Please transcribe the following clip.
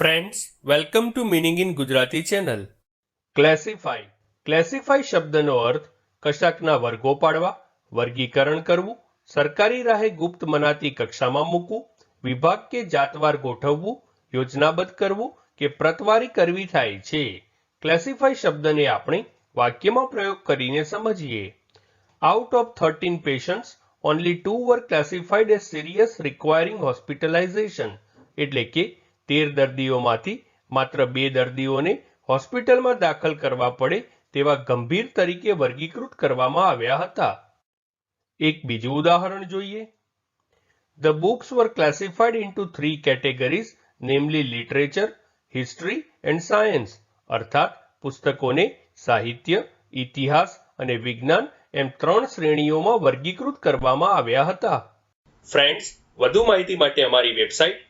Friends welcome to meaning in Gujarati channel classify classify શબ્દનો અર્થ કશાકના વર્ગો પાડવા, વર્ગીકરણ કરવું, સરકારી રાહે ગુપ્ત મનાતી કક્ષામાં મૂકવું, વિભાગ કે જાતવાર ગોઠવવું, યોજનાબદ્ધ કરવું કે પ્રતવારી કરવી થાય છે. ક્લેસિફાઈ શબ્દને આપણે વાક્યમાં પ્રયોગ કરીને સમજીએ. Out of thirteen patients only two were classified as serious requiring hospitalisation એટલે કે તેર દર્દીઓમાંથી માત્ર બે દર્દીઓને હોસ્પિટલમાં દાખલ કરવા પડે તેવા ગંભીર તરીકે વર્ગીકૃત કરવામાં આવ્યા હતા. એક બીજું ઉદાહરણ જોઈએ. The books were classified into three categories, namely literature, history and science. અર્થાત પુસ્તકોને સાહિત્ય, ઇતિહાસ અને વિજ્ઞાન એમ ત્રણ શ્રેણીઓમાં વર્ગીકૃત કરવામાં આવ્યા હતા. ફ્રેન્ડ્સ વધુ માહિતી માટે અમારી website